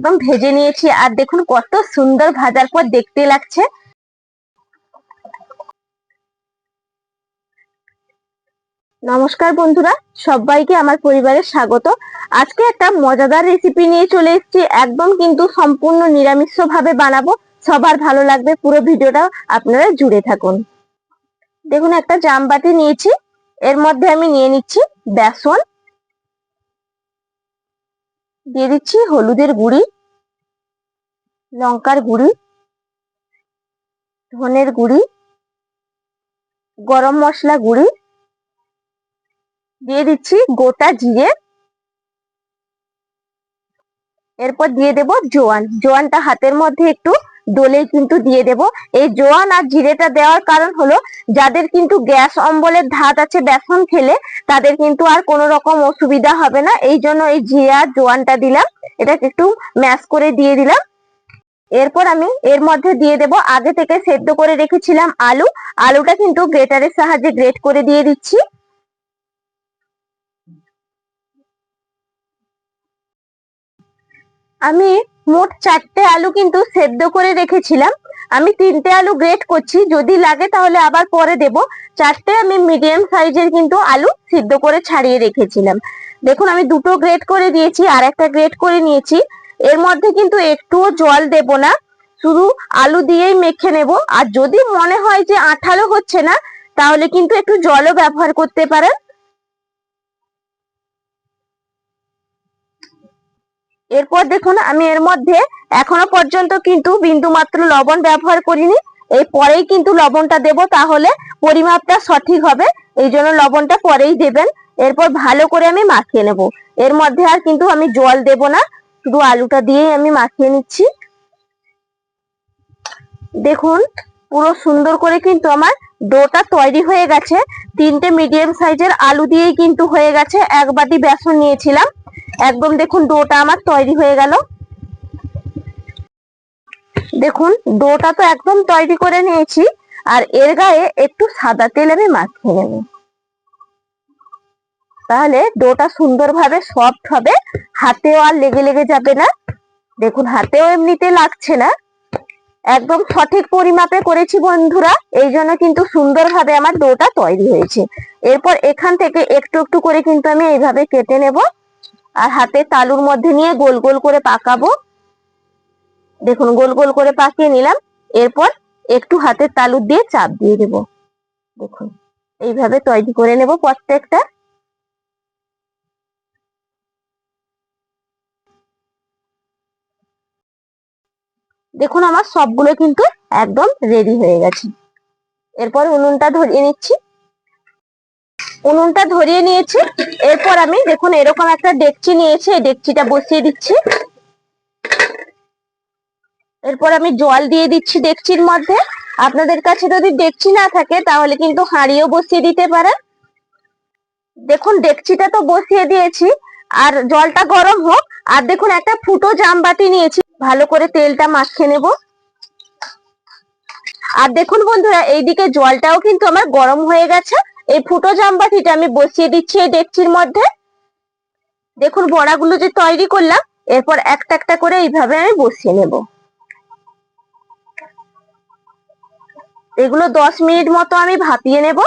একদম ভেজে নিয়েছি। আর দেখুন কত সুন্দর ভাজার পর দেখতে লাগছে। নমস্কার বন্ধুরা, সবাইকে আমার পরিবারের স্বাগত। আজকে একটা মজাদার রেসিপি নিয়ে চলে এসেছি। একদম কিন্তু সম্পূর্ণ নিরামিষ ভাবে বানাবো। সবার ভালো লাগবে পুরো ভিডিওটা, আপনারা জুড়ে থাকুন। দেখুন একটা জামবাটি নিয়েছি। এর মধ্যে আমি নিয়ে নিচ্ছি বেসন। দিয়ে দিচ্ছি হলুদের গুঁড়ি, লঙ্কার গুঁড়ি, ধনের গুঁড়ি, গরম মশলা গুঁড়ি, দিয়ে দিচ্ছি গোটা জিরে। এরপর দিয়ে দেব জোয়ান। জোয়ানটা হাতের মধ্যে একটু ডলে কিন্তু দিয়ে দেব। এই জোয়ান আর জিরেটা দেওয়ার কারণ হলো, যাদের কিন্তু গ্যাস অম্বলের ধাত আছে বেসন খেলে, তাদের কিন্তু আর কোনো রকম অসুবিধা হবে না। এই জন্য এই জিরে জোয়ানটা দিলাম। এটাকে একটু ম্যাশ করে দিয়ে দিলাম। এরপর আমি এর মধ্যে দিয়ে দেব, আগে থেকে সেদ্ধ করে রেখেছিলাম আলু। আলুটা কিন্তু গ্রেটারের সাহায্যে গ্রেট করে দিয়ে দিচ্ছি। আমি মোট চারটে আলু কিন্তু সেদ্ধ করে রেখেছিলাম। আমি তিনটে আলু গ্রেট করছি। যদি লাগে তাহলে আবার পরে দেব। চারটে আমি মিডিয়াম সাইজের কিন্তু আলু সিদ্ধ করে ছাড়িয়ে রেখেছিলাম। দেখুন, আমি দুটো গ্রেট করে দিয়েছি, আর একটা গ্রেট করে নিয়েছি। এর মধ্যে কিন্তু একটুও জল দেব না। শুধু আলু দিয়েই মেখে নেব। আর যদি মনে হয় যে আঠালো হচ্ছে না, তাহলে কিন্তু একটু জলও ব্যবহার করতে পারেন। এরপর দেখুন, আমি এর মধ্যে এখনও পর্যন্ত কিন্তু বিন্দু মাত্র লবণ ব্যবহার করিনি। এই পরেই কিন্তু লবণটা দেব, তাহলে পরিমাপটা সঠিক হবে। এই জন্য লবণটা পরেই দেবেন। এরপর ভালো করে আমি মাখিয়ে নেব। এর মধ্যে আর কিন্তু আমি জল দেব না, শুধু আলুটা দিয়েই আমি মাখিয়ে নিচ্ছি। দেখুন পুরো সুন্দর করে কিন্তু আমার ডোটা তৈরি হয়ে গেছে। তিনটে মিডিয়াম সাইজের আলু দিয়েই কিন্তু হয়ে গেছে। এক বাটি বেসন নিয়েছিলাম। একদম দেখুন ডোটা আমার তৈরি হয়ে গেল। দেখুন, ডোটা তো একদম তৈরি করে নিয়েছি। আর এর গায়ে একটু সাদা তেল আমি মাখিয়ে নেব। তাহলে ডোটা সুন্দরভাবে সফট হবে। হাতেও আর লেগে লেগে যাবে না। দেখুন, হাতেও এমনিতে লাগছে না। একদম সঠিক পরিমাপে করেছি বন্ধুরা, এই জন্য কিন্তু সুন্দরভাবে আমার ডোটা তৈরি হয়েছে। এরপর এখান থেকে একটু একটু করে কিন্তু আমি এইভাবে কেটে নেব আর হাতে তালুর মধ্যে নিয়ে গোল গোল করে পাকাবো। দেখুন, গোল গোল করে পাকিয়ে নিলাম, এরপর একটু হাতের তালুর দিয়ে চাপ দিয়ে দেব। দেখুন, এইভাবে তৈরি করে নেব প্রত্যেকটা। দেখুন আমার সবগুলো কিন্তু একদম রেডি হয়ে গেছে। এরপর উনুনটা ধরিয়ে নিচ্ছি। উনুনটা ধরিয়ে নিয়েছি। এরপর আমি দেখুন এরকম একটা ডেকচি নিয়েছি, এই ডেকচিটা বসিয়ে দিচ্ছি। এরপর আমি জল দিয়ে দিচ্ছি ডেকচির মধ্যে। আপনাদের কাছে যদি ডেকচি না থাকে, তাহলে কিন্তু হাঁড়িও বসিয়ে দিতে পারেন। দেখুন, ডেকচিটা তো বসিয়ে দিয়েছি। আর জলটা গরম হোক আর দেখুন, একটা ফুটো জামবাটি নিয়েছি। ভালো করে তেলটা মাখিয়ে নেব। আর দেখুন বন্ধুরা, এইদিকে জলটাও কিন্তু আমার গরম হয়ে গেছে। এই ফুটো জামবাটিটা আমি বসিয়ে দিচ্ছি এই ডেকচির মধ্যে। দেখুন, বড়াগুলো যে তৈরি করলাম, এরপর একটা একটা করে এইভাবে আমি বসিয়ে নেব। এগুলো দশ মিনিট মতো আমি ভাপিয়ে নেব।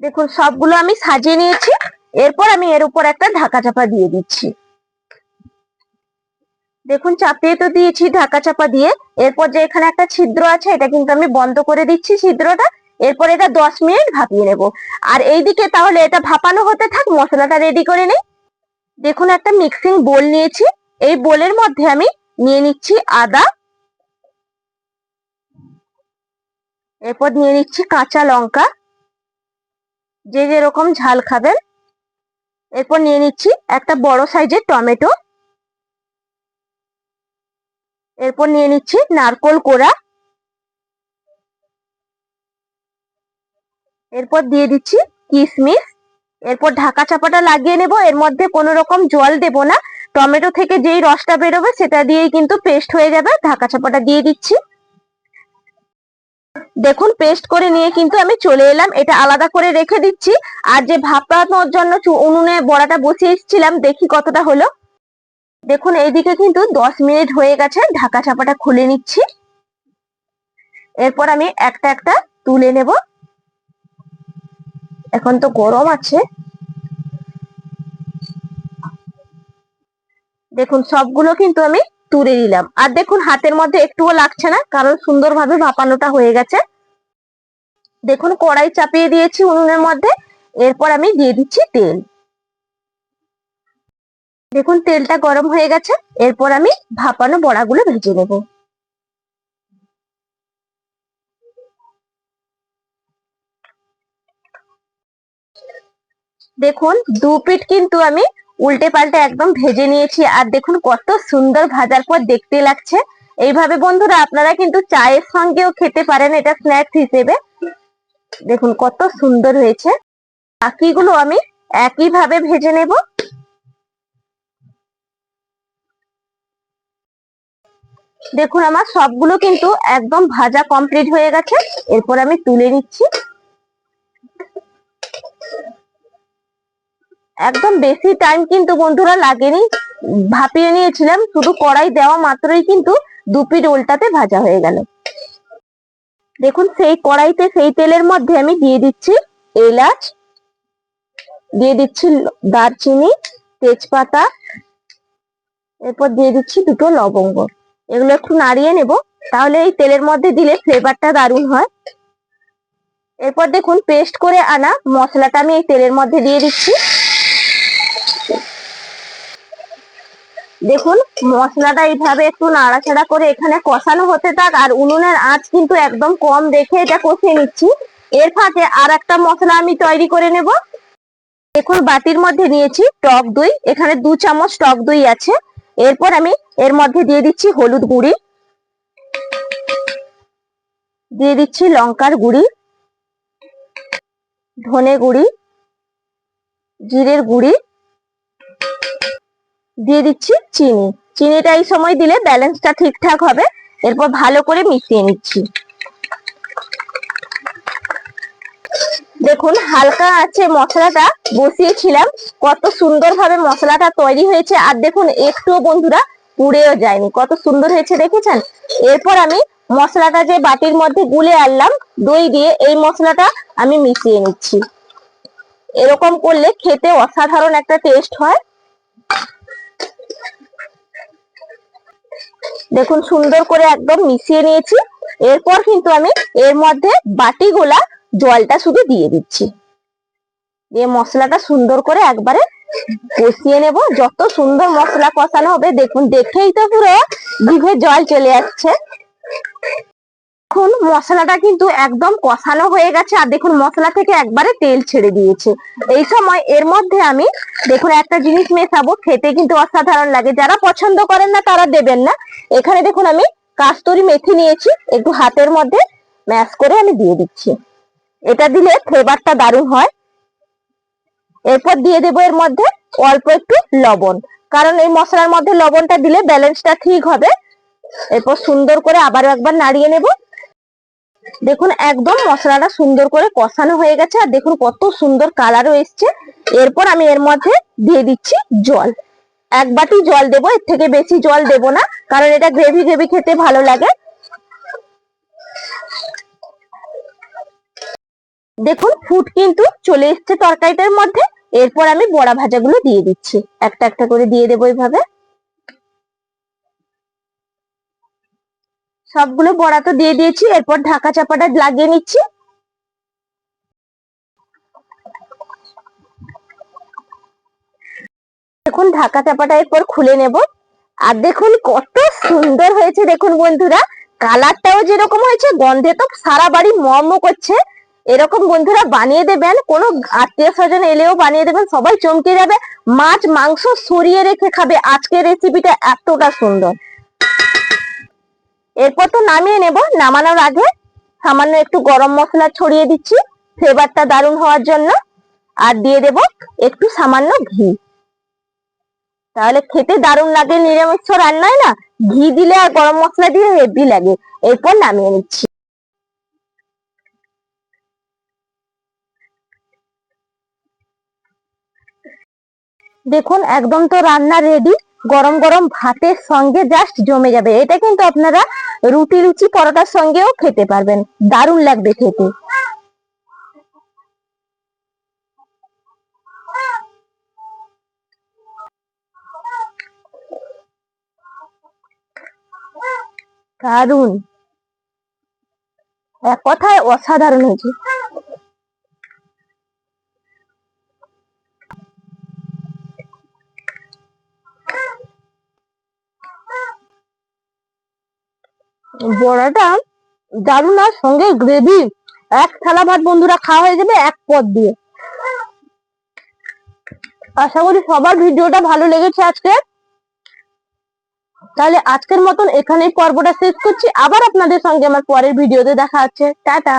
দেখুন, সবগুলো আমি সাজিয়ে নিয়েছি। এরপর আমি এর উপর একটা ঢাকা চাপা দিয়ে দিচ্ছি। দেখুন, চাপিয়ে তো দিয়েছি ঢাকা চাপা দিয়ে। এরপর যে এখানে একটা ছিদ্র আছে, এটা কিন্তু আমি বন্ধ করে দিচ্ছি ছিদ্রটা। এরপর এটা দশ মিনিট ভাপিয়ে নেব। আর এইদিকে তাহলে এটা ভাপানো হতে থাক, মশলাটা রেডি করে নিই। দেখুন, একটা মিক্সিং বোল নিয়েছি। এই বোলের মধ্যে আমি নিয়ে নিচ্ছি আদা। এরপর নিয়ে নিচ্ছি কাঁচা লঙ্কা। যে যেরকম ঝাল খাবেন, এরপর নিয়ে নিচ্ছি একটা বড় সাইজের টমেটো। এরপর নিয়ে নিচ্ছি নারকোল কোড়া। এরপর দিয়ে দিচ্ছি কিশমিশ এরপর ঢাকা চাপাটা লাগিয়ে নেব, এর মধ্যে কোনো রকম জল দেব না। টমেটো থেকে যেই রসটা বেরোবে, সেটা দিয়েই কিন্তু পেস্ট হয়ে যাবে। ঢাকা চাপাটা দিয়ে দিচ্ছি। দেখুন পেস্ট করে নিয়ে কিন্তু আমি চলে এলাম। এটা আলাদা করে রেখে দিচ্ছি। আর যে ভাপানোর জন্য উনুনে বড়াটা বসিয়ে এসেছিলাম, দেখি কতটা হলো। দেখুন, এইদিকে কিন্তু দশ মিনিট হয়ে গেছে। ঢাকা চাপাটা খুলে নিচ্ছি। এরপর আমি একটা একটা তুলে নেব। এখন তো গরম আছে। দেখুন, সবগুলো কিন্তু আমি তুলে দিলাম আর দেখুন, হাতের মধ্যে একটুও লাগছে না, কারণ সুন্দরভাবে ভাপানোটা হয়ে গেছে। দেখুন, কড়াই চাপিয়ে দিয়েছি উনুনের মধ্যে। এরপর আমি দিয়ে দিচ্ছি তেল। দেখুন, তেলটা গরম হয়ে গেছে। এরপর আমি ভাপানো বড়াগুলো ভেজে নেব। দেখুন, দু পিঠ কিন্তু আমি উল্টে পাল্টে একদম ভেজে নিয়েছি। আর দেখুন কত সুন্দর ভাজার পর দেখতে লাগছে। এইভাবে বন্ধুরা আপনারা কিন্তু চায়ের সঙ্গেও খেতে পারেন এটা স্ন্যাক্স হিসেবে। দেখুন কত সুন্দর হয়েছে। বাকিগুলো আমি একইভাবে ভেজে নেব। দেখুন আমার সবগুলো কিন্তু একদম ভাজা কমপ্লিট হয়ে গেছে। এরপর আমি তুলে নিচ্ছি। একদম বেশি টাইম কিন্তু বন্ধুরা লাগেনি। ভাপিয়ে নিয়েছিলাম, শুধু কড়াই দেওয়া মাত্রই কিন্তু দু পিঠ উল্টাতে ভাজা হয়ে গেল। দেখুন, সেই কড়াইতে, সেই তেলের মধ্যে আমি দিয়ে দিচ্ছি এলাচ, দিয়ে দিচ্ছি দারচিনি, তেজপাতা, এরপর দিয়ে দিচ্ছি দুটো লবঙ্গ। এগুলো একটু নাড়িয়ে নেব, তাহলে এই তেলের মধ্যে দিলে ফ্লেভারটা দারুণ হয়। এরপর দেখুন পেস্ট করে আনা মশলাটা আমি এই তেলের মধ্যে দিয়ে দিচ্ছি। দেখুন, মশলাটা এইভাবে একটু নাড়াচাড়া করে এখানে কষানো হতে থাক, আর উনুনের আঁচ কিন্তু একদম কম রেখে এটা কষিয়ে নিচ্ছি। এর ফাঁকে আর একটা মশলা আমি তৈরি করে নেব। দেখুন, বাটির মধ্যে নিয়েছি টক দই, এখানে দু চামচ টক দই আছে। এরপর আমি এর মধ্যে দিয়ে দিচ্ছি হলুদ গুঁড়ি, দিয়ে দিচ্ছি লঙ্কার গুঁড়ি, ধনে গুঁড়ি, জিরের গুঁড়ি দিয়ে দিচ্ছি চিনি। চিনিটা এই সময় দিলে ব্যালেন্সটা ঠিকঠাক হবে। এরপর ভালো করে মিশিয়ে নিচ্ছি। দেখুন, হালকা আছে মশলাটা, বসিয়েছিলাম। কত সুন্দরভাবে মশলাটা তৈরি হয়েছে। আর দেখুন, একটুও বন্ধুরা পুড়েও যায়নি। কত সুন্দর হয়েছে, দেখেছেন? এরপর আমি মশলাটা যে বাটির মধ্যে গুলে আনলাম, দই দিয়ে এই মশলাটা আমি মিশিয়ে নিচ্ছি। এরকম করলে খেতে অসাধারণ একটা টেস্ট হয়। দেখুন, সুন্দর করে একদম মিশিয়ে নিয়েছি। এরপর কিন্তু আমি এর মধ্যে বাটিগুলা জলটা শুধু দিয়ে দিচ্ছি। দিয়ে মশলাটা সুন্দর করে একবারে কষিয়ে নেব। যত সুন্দর মশলা কষানো হবে, দেখুন, দেখেই তো পুরো জিভে জল চলে আসছে। দেখুন, মশলাটা কিন্তু একদম কষানো হয়ে গেছে আর দেখুন, মশলা থেকে একবারে তেল ছেড়ে দিয়েছে। এই সময় এর মধ্যে আমি দেখুন, একটা জিনিস মেশাবো, খেতে কিন্তু অসাধারণ লাগে। যারা পছন্দ করেন না, তারা দেবেন না। এখানে দেখুন, আমি কাস্তুরি মেথি নিয়েছি, একটু হাতের মধ্যে ম্যাশ করে আমি দিয়ে দিচ্ছি। এটা দিলে ফ্লেভারটা দারুণ হয়। এরপর দিয়ে দেবো এর মধ্যে অল্প একটু লবণ। কারণ এই মশলার মধ্যে লবণটা দিলে ব্যালেন্সটা ঠিক হবে। এরপর সুন্দর করে আবারও একবার নাড়িয়ে নেব। দেখুন, একদম মশলাটা সুন্দর করে কষানো হয়ে গেছে, আর দেখুন কত সুন্দর কালারও এসছে। এরপর আমি এর মধ্যে দিয়ে দিচ্ছি জল। এক বাটি জল দেবো, এর থেকে বেশি জল দেবো না, কারণ এটা গ্রেভি গ্রেভি খেতে ভালো লাগে। দেখুন, ফুট কিন্তু চলে এসছে তরকারিটার মধ্যে। এরপর আমি বড়া ভাজাগুলো দিয়ে দিচ্ছি। একটা একটা করে দিয়ে দেবো এইভাবে সবগুলো বড়া তো দিয়ে দিয়েছি, এরপর ঢাকা চাপাটা লাগিয়ে নিচ্ছি। দেখুন, ঢাকা চাপাটা এরপর খুলে নেব। আর দেখুন, কত সুন্দর হয়েছে, দেখুন বন্ধুরা। কালারটাও যেরকম হয়েছে, গন্ধে তো সারা বাড়ি মর্ম করছে। এরকম বন্ধুরা বানিয়ে দেবেন, কোনো আত্মীয় স্বজন এলেও বানিয়ে দেবেন, সবাই চমকে যাবে। মাছ, মাংস সরিয়ে রেখে খাবে। আজকের রেসিপিটা এতটা সুন্দর। এরপর তো নামিয়ে নেব, নামানোর আগে সামান্য একটু গরম মশলা ছড়িয়ে দিচ্ছি ফ্লেভারটা দারুণ হওয়ার জন্য, আর দিয়ে দেব একটু সামান্য ঘি। তাহলে খেতে দারুণ লাগে, নিরামিষ রান্নায় না, ঘি দিলে আর গরম মশলা দিলে হেভি লাগে। এরপর নামিয়ে নিচ্ছি। দেখুন, একদম তো রান্না রেডি গরম গরম ভাতের সঙ্গে জাস্ট জমে যাবে। এটা কিন্তু আপনারা রুটি, লুচি, পরোটার সঙ্গেও খেতে পারবেন। দারুণ লাগবে খেতে। দারুণ। এক কথায় অসাধারণ হয়েছে। বড়াটা দারুণ আর সঙ্গে গ্রেভি এক থালা ভাত বন্ধুরা খাওয়া হয়ে যাবে এক পদ দিয়ে। আশা করি সবার ভিডিওটা ভালো লেগেছে আজকে। তাহলে আজকের মতন এখানেই পর্বটা শেষ করছি। আবার আপনাদের সঙ্গে আমার পরের ভিডিওতে দেখা হচ্ছে। টাটা!